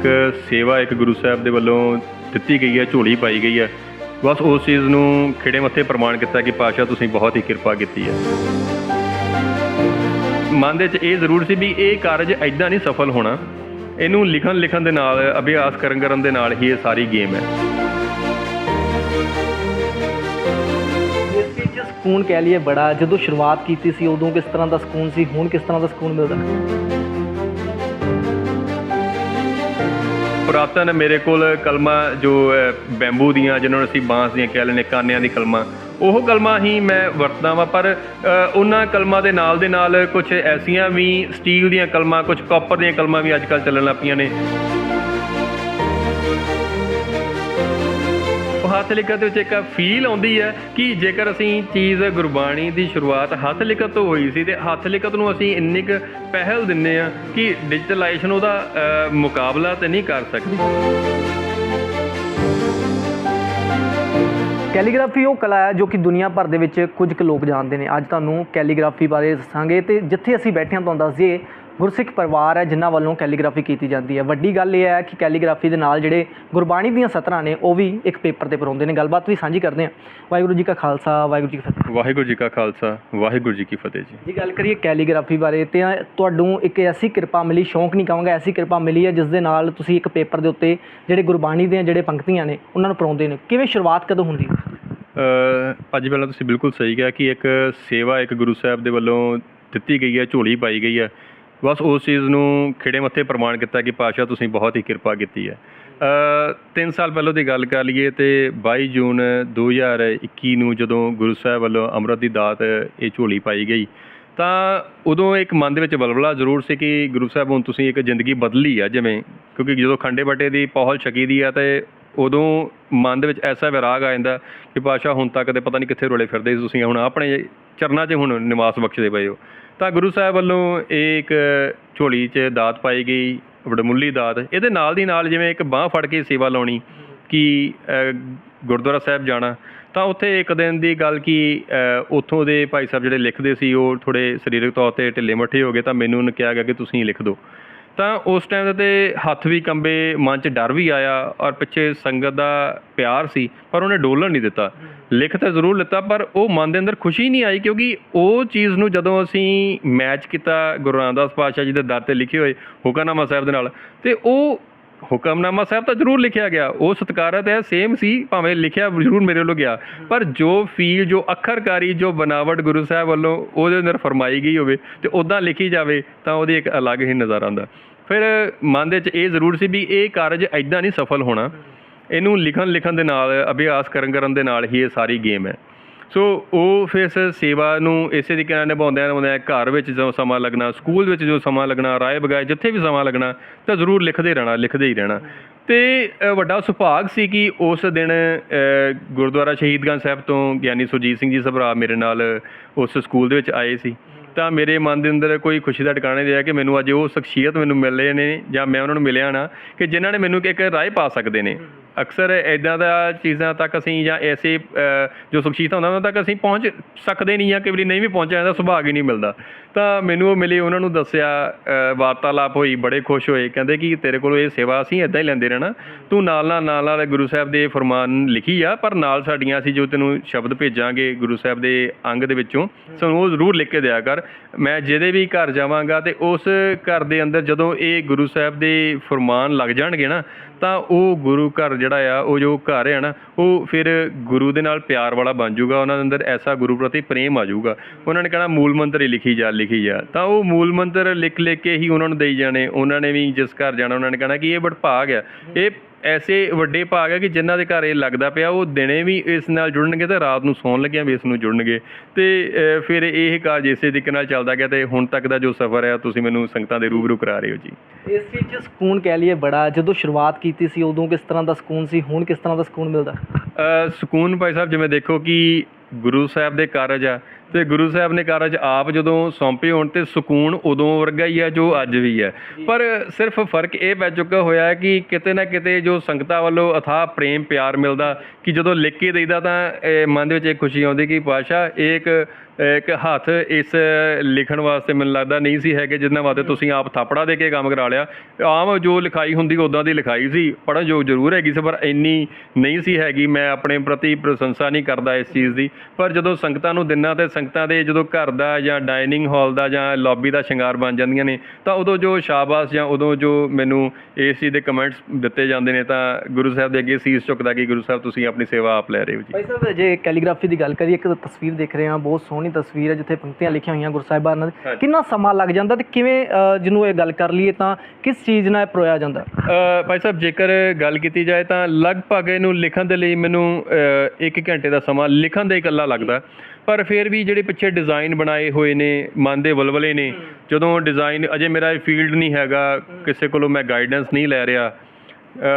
ਇੱਕ ਸੇਵਾ ਇੱਕ ਗੁਰੂ ਸਾਹਿਬ ਦੇ ਵੱਲੋਂ ਦਿੱਤੀ ਗਈ ਹੈ, ਝੋਲੀ ਪਾਈ ਗਈ ਹੈ। ਬਸ ਉਸ ਚੀਜ਼ ਨੂੰ ਖਿੜੇ ਮੱਥੇ ਪ੍ਰਮਾਣ ਕੀਤਾ ਕਿ ਪਾਸ਼ਾ ਤੁਸੀਂ ਬਹੁਤ ਹੀ ਕਿਰਪਾ ਕੀਤੀ ਹੈ। ਮਨ ਦੇ ਵਿੱਚ ਇਹ ਜ਼ਰੂਰ ਸੀ ਵੀ ਇਹ ਕਾਰਜ ਐਦਾਂ ਨਹੀਂ ਸਫਲ ਹੋਣਾ। ਇਹਨੂੰ ਲਿਖਣ ਲਿਖਣ ਦੇ ਨਾਲ, ਅਭਿਆਸ ਕਰਨ ਕਰਨ ਦੇ ਨਾਲ ਹੀ ਇਹ ਸਾਰੀ ਗੇਮ ਹੈ। ਸਕੂਨ ਕਹਿ ਲਈਏ ਬੜਾ, ਜਦੋਂ ਸ਼ੁਰੂਆਤ ਕੀਤੀ ਸੀ ਉਦੋਂ ਕਿਸ ਤਰ੍ਹਾਂ ਦਾ ਸਕੂਨ ਸੀ, ਹੁਣ ਕਿਸ ਤਰ੍ਹਾਂ ਦਾ ਸਕੂਨ ਮਿਲਦਾ? ਪੁਰਾਤਨ ਮੇਰੇ ਕੋਲ ਕਲਮਾਂ ਜੋ ਬੈਂਬੂ ਦੀਆਂ ਜਿਹਨਾਂ ਨੂੰ ਅਸੀਂ ਬਾਂਸ ਦੀਆਂ ਕਹਿ ਲੈਂਦੇ, ਕਾਨਿਆਂ ਦੀ ਕਲਮਾਂ, ਉਹ ਕਲਮਾਂ ਹੀ ਮੈਂ ਵਰਤਦਾ ਵਾਂ। ਪਰ ਉਹਨਾਂ ਕਲਮਾਂ ਦੇ ਨਾਲ ਦੇ ਨਾਲ ਕੁਝ ਐਸੀਆਂ ਵੀ ਸਟੀਲ ਦੀਆਂ ਕਲਮਾਂ ਕੁਝ ਕਾਪਰ ਦੀਆਂ ਕਲਮਾਂ ਵੀ ਅੱਜ ਕੱਲ੍ਹ ਚੱਲਣ ਲੱਗ ਪਈਆਂ ਨੇ। ਉਹ ਹੱਥ ਲਿਖਤ ਦੇ ਵਿੱਚ ਇੱਕ ਫੀਲ ਆਉਂਦੀ ਹੈ ਕਿ ਜੇਕਰ ਅਸੀਂ ਚੀਜ਼ ਗੁਰਬਾਣੀ ਦੀ ਸ਼ੁਰੂਆਤ ਹੱਥ ਲਿਖਤ ਤੋਂ ਹੋਈ ਸੀ ਤੇ ਹੱਥ ਲਿਖਤ ਨੂੰ ਅਸੀਂ ਇੰਨੀ ਕੁ ਪਹਿਲ ਦਿੰਨੇ ਆ ਕਿ ਡਿਜੀਟਲਾਈਜੇਸ਼ਨ ਉਹਦਾ ਮੁਕਾਬਲਾ ਤੇ ਨਹੀਂ ਕਰ ਸਕਦੀ। ਕੈਲੀਗ੍ਰਾਫੀ ਉਹ ਕਲਾ ਹੈ ਜੋ ਕਿ ਦੁਨੀਆ ਭਰ ਦੇ ਵਿੱਚ ਕੁਝ ਕੁ ਲੋਕ ਜਾਣਦੇ ਨੇ। ਅੱਜ ਤੁਹਾਨੂੰ ਕੈਲੀਗ੍ਰਾਫੀ ਬਾਰੇ ਦੱਸਾਂਗੇ ਤੇ ਜਿੱਥੇ ਅਸੀਂ ਬੈਠੇ ਹਾਂ, ਤੁਹਾਨੂੰ ਦੱਸ ਦਈਏ ਗੁਰਸਿੱਖ ਪਰਿਵਾਰ ਹੈ ਜਿਨ੍ਹਾਂ ਵੱਲੋਂ ਕੈਲੀਗ੍ਰਾਫੀ ਕੀਤੀ ਜਾਂਦੀ ਹੈ। ਵੱਡੀ ਗੱਲ ਇਹ ਹੈ ਕਿ ਕੈਲੀਗ੍ਰਾਫੀ ਦੇ ਨਾਲ ਜਿਹੜੇ ਗੁਰਬਾਣੀ ਦੀਆਂ ਸਤਰਾਂ ਨੇ ਉਹ ਵੀ ਇੱਕ ਪੇਪਰ ਤੇ ਪਰੋਂਦੇ ਨੇ। ਗੱਲਬਾਤ ਵੀ ਸਾਂਝੀ ਕਰਦੇ ਹਾਂ। ਵਾਹਿਗੁਰੂ ਜੀ ਕਾ ਖਾਲਸਾ ਵਾਹਿਗੁਰੂ ਜੀ ਕੀ ਫਤਿਹ। ਵਾਹਿਗੁਰੂ ਜੀ ਕਾ ਖਾਲਸਾ ਵਾਹਿਗੁਰੂ ਜੀ ਕੀ ਫਤਿਹ ਜੀ। ਜੀ ਗੱਲ ਕਰੀਏ ਕੈਲੀਗ੍ਰਾਫੀ ਬਾਰੇ ਤੇ ਤੁਹਾਨੂੰ ਇੱਕ ਐਸੀ ਕਿਰਪਾ ਮਿਲੀ ਸ਼ੌਂਕ ਨਹੀਂ ਕਹਾਂਗਾ ਐਸੀ ਕਿਰਪਾ ਮਿਲੀ ਹੈ ਜਿਸ ਦੇ ਨਾਲ ਤੁਸੀਂ ਇੱਕ ਪੇਪਰ ਦੇ ਉੱਤੇ ਜਿਹੜੇ ਗੁਰਬਾਣੀ ਦੀਆਂ ਜਿਹੜੇ ਪੰਕਤੀਆਂ ਨੇ ਉਹਨਾਂ ਨੂੰ ਪਰੋਂਦੇ ਨੇ। ਕਿਵੇਂ ਸ਼ੁਰੂਆਤ ਕਦੋਂ ਹੁੰਦੀ ਅੱਜ ਪਹਿਲਾਂ ਤੁਸੀਂ ਬਿਲਕੁਲ ਸਹੀ ਕਿਹਾ ਕਿ ਇੱਕ ਸੇਵਾ ਇੱਕ ਗੁਰੂ ਸਾਹਿਬ ਦੇ ਵੱਲੋਂ ਦਿੱਤੀ ਗਈ ਹੈ ਝੋਲੀ ਪਾਈ ਗਈ ਹੈ। ਬਸ ਉਸ ਚੀਜ਼ ਨੂੰ ਖਿੜੇ ਮੱਥੇ ਪ੍ਰਮਾਣ ਕੀਤਾ ਕਿ ਪਾਸ਼ਾ ਤੁਸੀਂ ਬਹੁਤ ਹੀ ਕਿਰਪਾ ਕੀਤੀ ਹੈ। ਅ 3 ਸਾਲ ਪਹਿਲਾਂ ਦੀ ਗੱਲ ਕਰ ਲਈਏ ਤੇ 22 ਜੂਨ 2021 ਨੂੰ ਜਦੋਂ ਗੁਰੂ ਸਾਹਿਬ ਵੱਲੋਂ ਅੰਮ੍ਰਿਤ ਦੀ ਦਾਤ ਇਹ ਝੋਲੀ ਪਾਈ ਗਈ, ਤਾਂ ਉਦੋਂ ਇੱਕ ਮਨ ਦੇ ਵਿੱਚ ਬਲਬਲਾ ਜ਼ਰੂਰ ਸੀ ਕਿ ਗੁਰੂ ਸਾਹਿਬ ਹੁਣ ਤੁਸੀਂ ਇੱਕ ਜ਼ਿੰਦਗੀ ਬਦਲੀ ਆ ਜਿਵੇਂ, ਕਿਉਂਕਿ ਜਦੋਂ ਖੰਡੇ ਬਟੇ ਦੀ ਪਹੁਲ ਛਕੀ ਦੀ ਆ ਤੇ ਉਦੋਂ ਮਨ ਦੇ ਵਿੱਚ ਐਸਾ ਵਿਰਾਗ ਆ ਜਾਂਦਾ ਕਿ ਪਾਸ਼ਾ ਹੁਣ ਤੱਕ ਤੇ ਪਤਾ ਨਹੀਂ ਕਿੱਥੇ ਰੋਲੇ ਫਿਰਦੇ ਸੀ। ਤੁਸੀਂ ਹੁਣ ਆਪਣੇ ਚਰਨਾਂ 'ਚ ਹੁਣ ਨਿਵਾਸ ਬਖਸ਼ਦੇ ਪਏ ਹੋ। ਤਾਂ ਗੁਰੂ ਸਾਹਿਬ ਵੱਲੋਂ ਇਹ ਇੱਕ ਝੋਲੀ 'ਚ ਦਾਤ ਪਾਈ ਗਈ, ਵਡਮੁੱਲੀ ਦਾਤ। ਇਹਦੇ ਨਾਲ ਦੀ ਨਾਲ ਜਿਵੇਂ ਇੱਕ ਬਾਹ ਫੜ ਕੇ ਸੇਵਾ ਲਾਉਣੀ ਕਿ ਗੁਰਦੁਆਰਾ ਸਾਹਿਬ ਜਾਣਾ। ਤਾਂ ਉੱਥੇ ਇੱਕ ਦਿਨ ਦੀ ਗੱਲ ਕਿ ਉੱਥੋਂ ਦੇ ਭਾਈ ਸਾਹਿਬ ਜਿਹੜੇ ਲਿਖਦੇ ਸੀ, ਉਹ ਥੋੜੇ ਸਰੀਰਕ ਤੌਰ ਤੇ ਢਿੱਲੇ ਮੱਠੇ ਹੋ ਗਏ। ਤਾਂ ਮੈਨੂੰ ਉਹਨੇ ਕਿਹਾ ਗਿਆ ਕਿ ਤੁਸੀਂ ਲਿਖ ਦਿਓ। ਤਾਂ ਉਸ ਟਾਈਮ ਤੇ ਹੱਥ ਵੀ ਕੰਬੇ, ਮਨ 'ਚ ਡਰ ਵੀ ਆਇਆ ਔਰ ਪਿੱਛੇ ਸੰਗਤ ਦਾ ਪਿਆਰ ਸੀ, ਪਰ ਉਹਨੇ ਡੋਲਣ ਨਹੀਂ ਦਿੱਤਾ। ਲਿਖ ਤਾਂ ਜ਼ਰੂਰ ਲਿੱਤਾ, ਪਰ ਉਹ ਮਨ ਦੇ ਅੰਦਰ ਖੁਸ਼ੀ ਨਹੀਂ ਆਈ ਕਿਉਂਕਿ ਉਹ ਚੀਜ਼ ਨੂੰ ਜਦੋਂ ਅਸੀਂ ਮੈਚ ਕੀਤਾ ਗੁਰੂ ਰਾਮਦਾਸ ਪਾਤਸ਼ਾਹ ਜੀ ਦੇ ਦਰ ਤੇ ਲਿਖੇ ਹੋਏ ਹੁਕਮਨਾਮਾ ਸਾਹਿਬ ਦੇ ਨਾਲ, ਤੇ ਉਹ ਹੁਕਮਨਾਮਾ ਸਾਹਿਬ ਤਾਂ ਜ਼ਰੂਰ ਲਿਖਿਆ ਗਿਆ। ਉਹ ਸਤਿਕਾਰਤ ਹੈ ਸੇਮ ਸੀ, ਭਾਵੇਂ ਲਿਖਿਆ ਜ਼ਰੂਰ ਮੇਰੇ ਵੱਲੋਂ ਗਿਆ। ਪਰ ਜੋ ਫੀਲ ਜੋ ਅੱਖਰਕਾਰੀ, ਜੋ ਬਨਾਵਟ ਗੁਰੂ ਸਾਹਿਬ ਵੱਲੋਂ ਉਹਦੇ ਅੰਦਰ ਫਰਮਾਈ ਗਈ ਹੋਵੇ ਤੇ ਉਦਾਂ ਲਿਖੀ ਜਾਵੇ ਤਾਂ ਉਹਦੀ ਇੱਕ ਅਲੱਗ ਹੀ ਨਜ਼ਾਰਾ ਆਉਂਦਾ ਫਿਰ ਮਨ ਦੇ ਵਿੱਚ ਇਹ ਜ਼ਰੂਰ ਸੀ ਵੀ ਇਹ ਕਾਰਜ ਐਦਾਂ ਨਹੀਂ ਸਫਲ ਹੋਣਾ। ਇਹਨੂੰ ਲਿਖਣ ਲਿਖਣ ਦੇ ਨਾਲ, ਅਭਿਆਸ ਕਰਨ ਕਰਨ ਦੇ ਨਾਲ ਹੀ ਇਹ ਸਾਰੀ ਗੇਮ ਹੈ। ਸੋ ਉਹ ਫਿਰ ਇਸ ਸੇਵਾ ਨੂੰ ਇਸੇ ਤਰੀਕੇ ਨਾਲ ਨਿਭਾਉਂਦਿਆਂ ਨਿਭਾਉਂਦਿਆਂ ਘਰ ਵਿੱਚ ਜੋ ਸਮਾਂ ਲੱਗਣਾ, ਸਕੂਲ ਵਿੱਚ ਜੋ ਸਮਾਂ ਲੱਗਣਾ, ਰਾਏ ਬਗਾਏ ਜਿੱਥੇ ਵੀ ਸਮਾਂ ਲੱਗਣਾ, ਤਾਂ ਜ਼ਰੂਰ ਲਿਖਦੇ ਰਹਿਣਾ, ਲਿਖਦੇ ਹੀ ਰਹਿਣਾ। ਤੇ ਵੱਡਾ ਸੁਭਾਗ ਸੀ ਕਿ ਉਸ ਦਿਨ ਗੁਰਦੁਆਰਾ ਸ਼ਹੀਦਗੰਜ ਸਾਹਿਬ ਤੋਂ ਗਿਆਨੀ ਸੁਰਜੀਤ ਸਿੰਘ ਜੀ ਸਭਰਾ ਮੇਰੇ ਨਾਲ ਉਸ ਸਕੂਲ ਦੇ ਵਿੱਚ ਆਏ ਸੀ। ਤਾਂ ਮੇਰੇ ਮਨ ਦੇ ਅੰਦਰ ਕੋਈ ਖੁਸ਼ੀ ਦਾ ਟਿਕਾਣਾ ਨਹੀਂ ਰਿਹਾ ਕਿ ਮੈਨੂੰ ਅੱਜ ਉਹ ਸ਼ਖਸੀਅਤ ਮੈਨੂੰ ਮਿਲ ਰਹੇ ਨੇ ਜਾਂ ਮੈਂ ਉਹਨਾਂ ਨੂੰ ਮਿਲਿਆ ਨਾ ਕਿ ਜਿਨ੍ਹਾਂ ਨੇ ਮੈਨੂੰ ਇੱਕ ਰਾਏ ਪਾ ਸਕਦੇ ਨੇ। ਅਕਸਰ ਇਦਾਂ ਦਾ ਚੀਜ਼ਾਂ ਤੱਕ ਅਸੀਂ ਜਾਂ ਐਸੇ ਜੋ ਸ਼ਖਸੀਅਤਾਂ ਹੁੰਦਾ ਉਹਨਾਂ ਤੱਕ ਅਸੀਂ ਪਹੁੰਚ ਸਕਦੇ ਨਹੀਂ ਜਾਂ ਕਈ ਵਾਰੀ ਨਹੀਂ ਵੀ ਪਹੁੰਚਿਆ ਜਾਂਦਾ ਸੁਭਾਗ ਹੀ ਨਹੀਂ ਮਿਲਦਾ। ਤਾਂ ਮੈਨੂੰ ਉਹ ਮਿਲੇ, ਉਹਨਾਂ ਨੂੰ ਦੱਸਿਆ ਵਾਰਤਾਲਾਪ ਹੋਈ, ਬੜੇ ਖੁਸ਼ ਹੋਏ। ਕਹਿੰਦੇ ਕਿ ਤੇਰੇ ਕੋਲੋਂ ਇਹ ਸੇਵਾ ਅਸੀਂ ਇਦਾਂ ਹੀ ਲੈਂਦੇ ਰਹਿਣਾ। ਤੂੰ ਨਾਲ ਨਾਲ ਨਾਲ ਨਾਲ ਗੁਰੂ ਸਾਹਿਬ ਦੇ ਫਰਮਾਨ ਲਿਖੀ ਆ, ਪਰ ਨਾਲ ਸਾਡੀਆਂ ਅਸੀਂ ਜੋ ਤੈਨੂੰ ਸ਼ਬਦ ਭੇਜਾਂਗੇ ਗੁਰੂ ਸਾਹਿਬ ਦੇ ਅੰਗ ਦੇ ਵਿੱਚੋਂ, ਸਾਨੂੰ ਉਹ ਜ਼ਰੂਰ ਲਿਖ ਕੇ ਦਿਆ ਕਰ। ਮੈਂ ਜਿਹਦੇ ਵੀ ਘਰ ਜਾਵਾਂਗਾ ਤੇ ਉਸ ਘਰ ਦੇ ਅੰਦਰ ਜਦੋਂ ਇਹ ਗੁਰੂ ਸਾਹਿਬ ਦੇ ਫਰਮਾਨ ਲੱਗ ਜਾਣਗੇ ਨਾ, ਤਾਂ ਉਹ ਗੁਰੂ ਘਰ ਜਿਹੜਾ ਆ, ਉਹ ਜੋ ਘਰ ਹੈ ਨਾ, ਉਹ ਫਿਰ ਗੁਰੂ ਦੇ ਨਾਲ ਪਿਆਰ ਵਾਲਾ ਬਣ ਜਾਊਗਾ। ਉਹਨਾਂ ਦੇ ਅੰਦਰ ਐਸਾ ਗੁਰੂ ਪ੍ਰਤੀ ਪ੍ਰੇਮ ਆ ਜਾਊਗਾ। ਉਹਨਾਂ ਨੇ ਕਹਿਣਾ, ਮੂਲ ਮੰਤਰ ਹੀ ਲਿਖੀ ਜਾ ਲਿਖੀ ਜਾ ਤਾਂ ਉਹ ਮੂਲ ਮੰਤਰ ਲਿਖ ਲਿਖ ਕੇ ਹੀ ਉਹਨਾਂ ਨੂੰ ਦੇਈ ਜਾਣੇ। ਉਹਨਾਂ ਨੇ ਵੀ ਜਿਸ ਘਰ ਜਾਣਾ ਉਹਨਾਂ ਨੇ ਕਹਿਣਾ ਕਿ ਇਹ ਬੜ ਭਾਗ ਆ। ਇਹ ਐਸੇ ਵੱਡੇ ਭਾਗ ਹੈ ਕਿ ਜਿਨ੍ਹਾਂ ਦੇ ਘਰ ਇਹ ਲੱਗਦਾ ਪਿਆ ਉਹ ਦਿਨੇ ਵੀ ਇਸ ਨਾਲ ਜੁੜਨਗੇ ਤੇ ਰਾਤ ਨੂੰ ਸੌਣ ਲੱਗਿਆਂ ਵੀ ਇਸ ਨੂੰ ਜੁੜਨਗੇ। ਤੇ ਫਿਰ ਇਹ ਕਾਰਜ ਇਸੇ ਤਰੀਕੇ ਨਾਲ ਚੱਲਦਾ ਗਿਆ ਤੇ ਹੁਣ ਤੱਕ ਦਾ ਜੋ ਸਫ਼ਰ ਹੈ ਤੁਸੀਂ ਮੈਨੂੰ ਸੰਗਤਾਂ ਦੇ ਰੂਬਰੂ ਕਰਾ ਰਹੇ ਹੋ ਜੀ। ਇਸ ਵਿੱਚ ਸਕੂਨ ਕਹਿ ਲਈਏ ਬੜਾ। ਜਦੋਂ ਸ਼ੁਰੂਆਤ ਕੀਤੀ ਸੀ ਉਦੋਂ ਕਿਸ ਤਰ੍ਹਾਂ ਦਾ ਸਕੂਨ ਸੀ? ਹੁਣ ਕਿਸ ਤਰ੍ਹਾਂ ਦਾ ਸਕੂਨ ਮਿਲਦਾ? ਸਕੂਨ ਭਾਈ ਸਾਹਿਬ ਜਿਵੇਂ ਦੇਖੋ ਕਿ ਗੁਰੂ ਸਾਹਿਬ ਦੇ ਕਾਰਜ ਆ ਤੇ ਗੁਰੂ ਸਾਹਿਬ ਨੇ ਕਾਰਜ ਆਪ ਜਦੋਂ ਸੌਂਪੇ ਹੋਣ ਤੇ ਸਕੂਨ ਉਦੋਂ ਵਰਗਾ ਹੀ ਹੈ ਜੋ ਅੱਜ ਵੀ ਹੈ ਪਰ ਸਿਰਫ ਫ਼ਰਕ ਇਹ ਪੈ ਚੁੱਕਾ ਹੋਇਆ ਹੈ ਕਿ ਕਿਤੇ ਨਾ ਕਿਤੇ ਜੋ ਸੰਗਤਾਂ ਵੱਲੋਂ ਅਥਾਹ ਪ੍ਰੇਮ ਪਿਆਰ ਮਿਲਦਾ ਕਿ ਜਦੋਂ ਲਿਖ ਕੇ ਦੇਈਦਾ ਤਾਂ ਮਨ ਦੇ ਵਿੱਚ ਇੱਕ ਖੁਸ਼ੀ ਆਉਂਦੀ ਕਿ ਪਾਸ਼ਾ ਇਹ ਇੱਕ ਇੱਕ ਹੱਥ ਇਸ ਲਿਖਣ ਵਾਸਤੇ ਮੈਨੂੰ ਲੱਗਦਾ ਨਹੀਂ ਸੀ ਹੈਗੇ, ਜਿੰਨਾਂ ਵਾਸਤੇ ਤੁਸੀਂ ਆਪ ਥਾਪੜਾ ਦੇ ਕੇ ਕੰਮ ਕਰਾ ਲਿਆ। ਆਮ ਜੋ ਲਿਖਾਈ ਹੁੰਦੀ ਉਦਾਂ ਦੀ ਲਿਖਾਈ ਸੀ, ਪੜ੍ਹਨ ਜੋ ਜ਼ਰੂਰ ਹੈਗੀ ਸੀ, ਪਰ ਇੰਨੀ ਨਹੀਂ ਸੀ ਹੈਗੀ, ਮੈਂ ਆਪਣੇ ਪ੍ਰਤੀ ਪ੍ਰਸ਼ੰਸਾ ਨਹੀਂ ਕਰਦਾ ਇਸ ਚੀਜ਼ ਦੀ। ਪਰ ਜਦੋਂ ਸੰਗਤਾਂ ਨੂੰ ਦਿਨਾਂ ਤੇ ਸੰਗਤਾਂ ਦੇ ਜਦੋਂ ਘਰ ਦਾ ਜਾਂ ਡਾਈਨਿੰਗ ਹਾਲ ਦਾ ਜਾਂ ਲੌਬੀ ਦਾ ਸ਼ਿੰਗਾਰ ਬਣ ਜਾਂਦੀਆਂ ਨੇ, ਤਾਂ ਉਦੋਂ ਜੋ ਸ਼ਾਬਾਸ਼ ਜਾਂ ਉਦੋਂ ਜੋ ਮੈਨੂੰ ਇਸ ਚੀਜ਼ ਦੇ ਕਮੈਂਟਸ ਦਿੱਤੇ ਜਾਂਦੇ ਨੇ, ਤਾਂ ਗੁਰੂ ਸਾਹਿਬ ਦੇ ਅੱਗੇ ਸੀਸ ਝੁਕਦਾ ਕਿ ਗੁਰੂ ਸਾਹਿਬ, ਤੁਸੀਂ ਆਪਣੀ ਸੇਵਾ ਆਪ ਲੈ ਰਹੇ ਹੋ ਜੀ। ਭਾਈ ਸਾਹਿਬ, ਜੇ ਕੈਲੀਗ੍ਰਾਫੀ ਦੀ ਗੱਲ ਕਰੀਏ, ਇੱਕ ਤਸਵੀਰ ਦੇਖ ਰਹੇ ਹਾਂ, ਬਹੁਤ ਸੋਹਣੀ ਤਸਵੀਰ ਹੈ ਜਿੱਥੇ ਪੰਕਤੀਆਂ ਲਿਖੀਆਂ ਹੋਈਆਂ ਗੁਰੂ ਸਾਹਿਬਾਨਾਂ ਦੀ। ਹਾਂਜੀ। ਕਿੰਨਾ ਸਮਾਂ ਲੱਗ ਜਾਂਦਾ ਤੇ ਕਿਵੇਂ ਜਿਹਨੂੰ ਇਹ ਗੱਲ ਕਰ ਲਈਏ ਤਾਂ ਕਿਸ ਚੀਜ਼ ਨਾਲ ਇਹ ਪਰੋਇਆ ਜਾਂਦਾ? ਭਾਈ ਸਾਹਿਬ ਜੇਕਰ ਗੱਲ ਕੀਤੀ ਜਾਏ ਤਾਂ ਲਗਭਗ ਇਹਨੂੰ ਲਿਖਣ ਦੇ ਲਈ ਮੈਨੂੰ 1 ਘੰਟੇ ਦਾ ਸਮਾਂ ਲਿਖਣ ਦਾ ਇਕੱਲਾ ਲੱਗਦਾ। ਪਰ ਫਿਰ ਵੀ ਜਿਹੜੇ ਪਿੱਛੇ ਡਿਜ਼ਾਈਨ ਬਣਾਏ ਹੋਏ ਨੇ ਮਨ ਦੇ ਵਲਵਲੇ ਨੇ ਜਦੋਂ ਡਿਜ਼ਾਈਨ ਅਜੇ ਮੇਰਾ ਇਹ ਫੀਲਡ ਨਹੀਂ ਹੈਗਾ ਕਿਸੇ ਕੋਲੋਂ ਮੈਂ ਗਾਈਡੈਂਸ ਨਹੀਂ ਲੈ ਰਿਹਾ।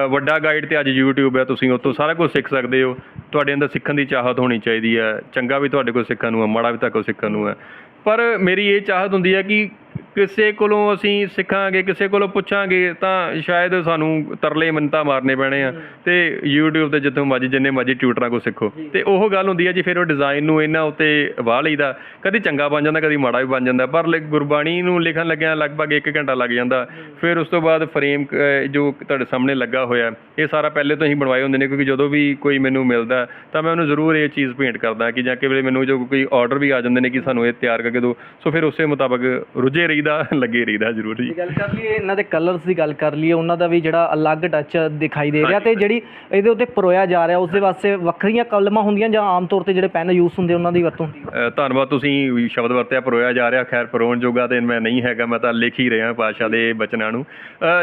ਵੱਡਾ ਗਾਈਡ ਤੇ ਅੱਜ YouTube ਹੈ ਤੁਸੀਂ ਉੱਥੋਂ ਸਾਰਾ ਕੁਝ ਸਿੱਖ ਸਕਦੇ ਹੋ। ਤੁਹਾਡੇ ਅੰਦਰ ਸਿੱਖਣ ਦੀ ਚਾਹਤ ਹੋਣੀ ਚਾਹੀਦੀ ਹੈ, ਚੰਗਾ ਵੀ ਤੁਹਾਡੇ ਕੋਲ ਸਿੱਖਣ ਨੂੰ ਹੈ, ਮਾੜਾ ਵੀ ਤੁਹਾਡੇ ਕੋਲ ਸਿੱਖਣ ਨੂੰ ਹੈ। ਪਰ ਮੇਰੀ ਇਹ ਚਾਹਤ ਹੁੰਦੀ ਹੈ ਕਿ ਕਿਸੇ ਕੋਲੋਂ ਅਸੀਂ ਸਿੱਖਾਂਗੇ ਕਿਸੇ ਕੋਲੋਂ ਪੁੱਛਾਂਗੇ ਤਾਂ ਸ਼ਾਇਦ ਸਾਨੂੰ ਤਰਲੇ ਮਿੰਤਾ ਮਾਰਨੇ ਪੈਣੇ ਆ। ਤੇ YouTube ਤੇ ਜਿੱਥੋਂ ਮਰਜ਼ੀ ਜਿੰਨੇ ਮਰਜ਼ੀ ਟਿਊਟਰਾਂ ਕੋ ਸਿੱਖੋ। ਤੇ ਉਹ ਗੱਲ ਹੁੰਦੀ ਹੈ ਜੀ ਫਿਰ ਉਹ ਡਿਜ਼ਾਈਨ ਨੂੰ ਇਹਨਾਂ ਉੱਤੇ ਵਾਹ ਲਈਦਾ। ਕਦੀ ਚੰਗਾ ਬਣ ਜਾਂਦਾ ਕਦੀ ਮਾੜਾ ਵੀ ਬਣ ਜਾਂਦਾ। ਪਰ ਲਿ- ਗੁਰਬਾਣੀ ਨੂੰ ਲਿਖਣ ਲੱਗਿਆ ਲਗਭਗ 1 ਘੰਟਾ ਲੱਗ ਜਾਂਦਾ। ਫਿਰ ਉਸ ਤੋਂ ਬਾਅਦ ਫਰੇਮ ਜੋ ਤੁਹਾਡੇ ਸਾਹਮਣੇ ਲੱਗਾ ਹੋਇਆ ਇਹ ਸਾਰਾ ਪਹਿਲੇ ਤੋਂ ਹੀ ਬਣਵਾਏ ਹੁੰਦੇ ਨੇ। ਕਿਉਂਕਿ ਜਦੋਂ ਵੀ ਕੋਈ ਮੈਨੂੰ ਮਿਲਦਾ ਤਾਂ ਮੈਂ ਉਹਨੂੰ ਜ਼ਰੂਰ ਇਹ ਚੀਜ਼ ਭੇਂਟ ਕਰਦਾ ਕਿ ਜਾਂ ਕਿ ਵੇਲੇ ਮੈਨੂੰ ਜੋ ਕੋਈ ਆਰਡਰ ਵੀ ਆ ਜਾਂਦੇ ਨੇ ਕਿ ਸਾਨੂੰ ਇਹ ਤਿਆਰ ਕਰਕੇ ਦਿਓ। ਸੋ ਫਿਰ ਉਸੇ ਮੁਤਾਬਕ ਰੁੱਝੇ ਰਹੀਦਾ ਲੱਗੇ ਰਹੀਦਾ ਜ਼ਰੂਰ ਜੀ। ਜੇ ਗੱਲ ਕਰ ਲਈਏ ਇਹਨਾਂ ਦੇ ਕਲਰਸ ਦੀ ਗੱਲ ਕਰ ਲਈਏ ਉਹਨਾਂ ਦਾ ਵੀ ਜਿਹੜਾ ਅਲੱਗ ਟੱਚ ਦਿਖਾਈ ਦੇ ਰਿਹਾ ਤੇ ਜਿਹੜੀ ਇਹਦੇ ਉੱਤੇ ਪਰੋਇਆ ਜਾ ਰਿਹਾ ਉਸ ਦੇ ਵਾਸਤੇ ਵੱਖਰੀਆਂ ਕਲਮਾਂ ਹੁੰਦੀਆਂ ਜਾਂ ਆਮ ਤੌਰ ਤੇ ਜਿਹੜੇ ਪੈਨ ਯੂਜ਼ ਹੁੰਦੇ ਉਹਨਾਂ ਦੀ ਵਰਤੋਂ? ਹੁੰਦੀ ਹੈ ਧੰਨਵਾਦ ਤੁਸੀਂ ਸ਼ਬਦ ਵਰਤਿਆ ਪਰੋਇਆ ਜਾ ਰਿਹਾ ਖੈਰ ਪਰੋਣ ਜੋਗਾ ਤੇ ਮੈਂ ਨਹੀਂ ਹੈਗਾ ਮੈਂ ਤਾਂ ਲਿਖ ਹੀ ਰਿਹਾ ਪਾਸ਼ਾ ਦੇ ਬਚਨਾਂ ਨੂੰ।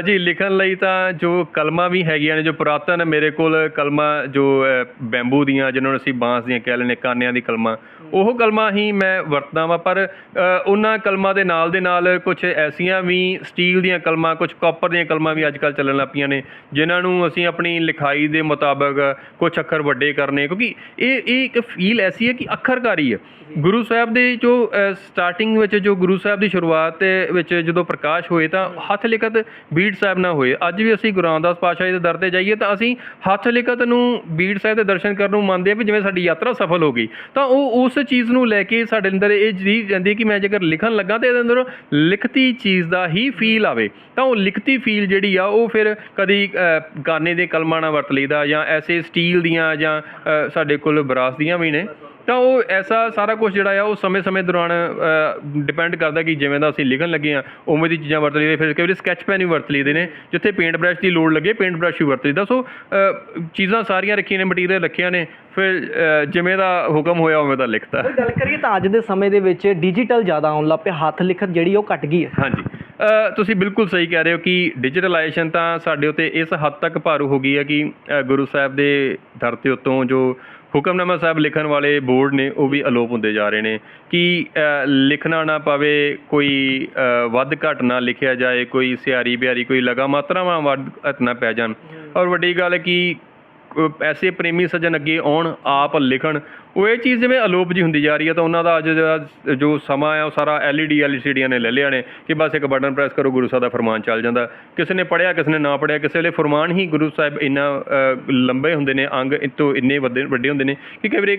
ਜੀ ਲਿਖਣ ਲਈ ਤਾਂ ਜੋ ਕਲਮਾਂ ਵੀ ਹੈਗੀਆਂ ਨੇ ਜੋ ਪੁਰਾਤਨ ਮੇਰੇ ਕੋਲ ਕਲਮਾਂ ਜੋ ਬੈਂਬੂ ਦੀਆਂ ਜਿਹਨਾਂ ਨੂੰ ਅਸੀਂ ਬਾਂਸ ਦੀਆਂ ਕਹਿ ਲੈਂਦੇ ਕਾਨਿਆਂ ਦੀ ਕਲਮਾਂ ਉਹ ਕਲਮਾਂ ਹੀ ਮੈਂ ਵਰਤਦਾ ਵਾਂ ਪਰ ਉਹਨਾਂ ਕਲਮਾਂ ਦੇ ਨਾਲ ਦੇ ਨਾਲ ਕੁਝ ਐਸੀਆਂ ਵੀ ਸਟੀਲ ਦੀਆਂ ਕਲਮਾਂ ਕੁਝ ਕਾਪਰ ਦੀਆਂ ਕਲਮਾਂ ਵੀ ਅੱਜ ਕੱਲ੍ਹ ਚੱਲਣ ਲੱਗ ਪਈਆਂ ਨੇ, ਜਿਨ੍ਹਾਂ ਨੂੰ ਅਸੀਂ ਆਪਣੀ ਲਿਖਾਈ ਦੇ ਮੁਤਾਬਕ ਕੁਝ ਅੱਖਰ ਵੱਡੇ ਕਰਨੇ ਕਿਉਂਕਿ ਇਹ ਇਹ ਇੱਕ ਫੀਲ ਐਸੀ ਹੈ ਕਿ ਅੱਖਰਕਾਰੀ ਹੈ ਗੁਰੂ ਸਾਹਿਬ ਦੇ ਜੋ ਸਟਾਰਟਿੰਗ ਵਿੱਚ ਜੋ ਗੁਰੂ ਸਾਹਿਬ ਦੀ ਸ਼ੁਰੂਆਤ ਵਿੱਚ ਜਦੋਂ ਪ੍ਰਕਾਸ਼ ਹੋਏ ਤਾਂ ਹੱਥ ਲਿਖਤ ਬੀੜ ਸਾਹਿਬ ਨਾਲ ਹੋਏ। ਅੱਜ ਵੀ ਅਸੀਂ ਗੁਰੂ ਰਾਮਦਾਸ ਪਾਤਸ਼ਾਹ ਜੀ ਦੇ ਦਰ ਤੇ ਜਾਈਏ ਤਾਂ ਅਸੀਂ ਹੱਥ ਲਿਖਤ ਨੂੰ ਬੀੜ ਸਾਹਿਬ ਦੇ ਦਰਸ਼ਨ ਕਰਨ ਨੂੰ ਮੰਨਦੇ ਆ ਵੀ ਜਿਵੇਂ ਸਾਡੀ ਯਾਤਰਾ ਸਫਲ ਹੋ ਗਈ। ਤਾਂ ਉਹ ਉਸ ਚੀਜ਼ ਨੂੰ ਲੈ ਕੇ ਸਾਡੇ ਅੰਦਰ ਇਹ ਜੀ ਜਾਂਦੀ ਹੈ ਕਿ ਮੈਂ ਜੇਕਰ ਲਿਖਣ ਲੱਗਾ ਤੇ ਇਹਦੇ ਅੰਦਰ ਲਿਖਤੀ ਚੀਜ਼ ਦਾ ਹੀ ਫੀਲ ਆਵੇ ਤਾਂ ਉਹ ਲਿਖਤੀ ਫੀਲ ਜਿਹੜੀ ਆ ਉਹ ਫਿਰ ਕਦੀ ਅ, ਗਾਨੇ ਦੇ ਕਲਮਾਂ ਨਾਲ ਵਰਤ ਲਈਦਾ ਜਾਂ ਐਸੇ ਸਟੀਲ ਦੀਆਂ ਜਾਂ ਸਾਡੇ ਕੋਲ ਬਰਾਸ ਦੀਆਂ ਵੀ ਨੇ। ਤਾਂ ਉਹ ਐਸਾ ਸਾਰਾ ਕੁਝ ਜਿਹੜਾ ਆ ਉਹ ਸਮੇਂ-ਸਮੇਂ ਦੌਰਾਨ ਡਿਪੈਂਡ ਕਰਦਾ ਕਿ ਜਿਵੇਂ ਦਾ ਅਸੀਂ ਲਿਖਣ ਲੱਗੇ ਆ ਉਵੇਂ ਦੀ ਚੀਜ਼ਾਂ ਵਰਤ ਲਈਦੇ ਫਿਰ ਕਈ ਵਾਰੀ ਸਕੈਚ ਪੈਨ ਵੀ ਵਰਤ ਲਈਦੇ ਨੇ ਜਿੱਥੇ ਪੇਂਟ ਬ੍ਰਸ਼ ਦੀ ਲੋੜ ਲੱਗੇ ਪੇਂਟ ਬ੍ਰਸ਼ ਵੀ ਵਰਤ ਲਈਦਾ ਸੋ ਚੀਜ਼ਾਂ ਸਾਰੀਆਂ ਰੱਖੀਆਂ ਨੇ ਮਟੀਰੀਅਲ ਰੱਖਿਆ ਨੇ ਫਿਰ ਜਿਵੇਂ ਦਾ ਹੁਕਮ ਹੋਇਆ ਉਵੇਂ ਦਾ ਲਿਖਤਾ। ਗੱਲ ਕਰੀਏ ਤਾਂ ਅੱਜ ਦੇ ਸਮੇਂ ਦੇ ਵਿੱਚ ਡਿਜੀਟਲ ਜ਼ਿਆਦਾ ਆਉਣ ਲੱਗ ਪਿਆ ਹੱਥ ਲਿਖਤ ਜਿਹੜੀ ਉਹ ਘਟ ਗਈ ਹੈ। ਹਾਂਜੀ। ਤੁਸੀਂ ਬਿਲਕੁਲ ਸਹੀ ਕਹਿ ਰਹੇ ਹੋ ਕਿ ਡਿਜੀਟਲਾਈਜੇਸ਼ਨ ਤਾਂ ਸਾਡੇ ਉੱਤੇ ਇਸ ਹੱਦ ਤੱਕ ਭਾਰੂ ਹੋ ਗਈ ਹੈ ਕਿ ਗੁਰੂ ਸਾਹਿਬ ਦੇ ਦਰ ਤੇ ਉੱਤੋਂ ਜੋ ਹੁਕਮਨਾਮਾ ਸਾਹਿਬ ਲਿਖਣ ਵਾਲੇ ਬੋਰਡ ਨੇ ਉਹ ਵੀ ਅਲੋਪ ਹੁੰਦੇ ਜਾ ਰਹੇ ਨੇ। ਕਿ ਲਿਖਣਾ ਨਾ ਪਵੇ, ਕੋਈ ਵੱਧ ਘੱਟ ਨਾ ਲਿਖਿਆ ਜਾਏ, ਕੋਈ ਸਿਆਰੀ ਬਿਆਰੀ ਕੋਈ ਲਗਾ ਮਾਤਰਾਵਾਂ ਵੱਧ ਘੱਟ ਨਾ ਪੈ ਜਾਣ। ਔਰ ਵੱਡੀ ਗੱਲ ਹੈ ਕਿ ਐਸੇ ਪ੍ਰੇਮੀ ਸੱਜਣ ਅੱਗੇ ਆਉਣ, ਆਪ ਲਿਖਣ। ਉਹ ਇਹ ਚੀਜ਼ ਜਿਵੇਂ ਅਲੋਪ ਜੀ ਹੁੰਦੀ ਜਾ ਰਹੀ ਹੈ, ਤਾਂ ਉਹਨਾਂ ਦਾ ਅੱਜ ਦਾ ਜੋ ਸਮਾਂ ਹੈ, ਉਹ ਸਾਰਾ LED LCDਆਂ ਨੇ ਲੈ ਲਿਆ ਨੇ ਕਿ ਬਸ ਇੱਕ ਬਟਨ ਪ੍ਰੈਸ ਕਰੋ, ਗੁਰੂ ਸਾਹਿਬ ਦਾ ਫਰਮਾਨ ਚੱਲ ਜਾਂਦਾ। ਕਿਸੇ ਨੇ ਪੜਿਆ ਕਿਸੇ ਨੇ ਨਾ ਪੜਿਆ ਕਿਸੇ ਵੇਲੇ ਫਰਮਾਨ ਹੀ ਗੁਰੂ ਸਾਹਿਬ ਇੰਨਾ ਲੰਬੇ ਹੁੰਦੇ ਨੇ, ਅੰਗ ਇਤੋਂ ਇੰਨੇ ਵੱਡੇ ਵੱਡੇ ਹੁੰਦੇ ਨੇ ਕਿ ਕਈ ਵਾਰੀ